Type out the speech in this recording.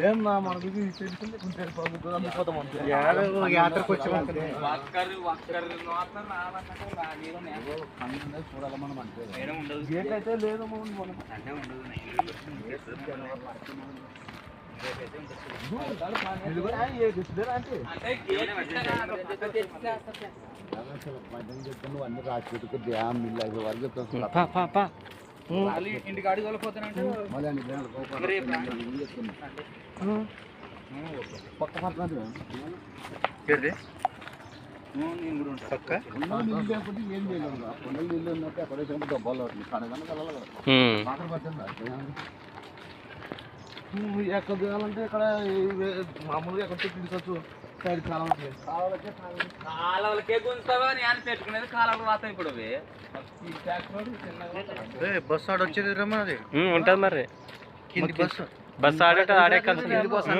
ఏం నా మనకి యాత్రకు చూడాలి మనం అంటే గేట్ అయితే లేదు అన్ని రాసి పెట్టుకో. డ్యామ్ మిల్లు వరకు చెప్తాను పా ఇంటికి అడిగి వెళ్ళిపోతానంటే మళ్ళీ. నేను. పక్క పక్కన పక్క ఏం చేయలేము ఆ కొండల నీళ్ళు ఉన్నట్టు ఎక్కడ వేసినప్పుడు దెబ్బలు అవుతుంది కడగన కలవాలి ఎక్కడ దిగాలంటే ఇక్కడ మామూలుగా ఎక్కడ తిరగచ్చు సైడ్ కాలం కాలువలకే గుంజుతావా నేను పెట్టుకునేది కాలువలు వాతాయి ఇప్పుడు అవి. ఈ ట్రాక్టర్ చిన్నగా బస్సు ఆడ వచ్చేది రమ్మా అది ఉంటది మరి. కింది బస్సు. బస్సు ఆడేట ఆడే కలిసి. కింది బస్సు.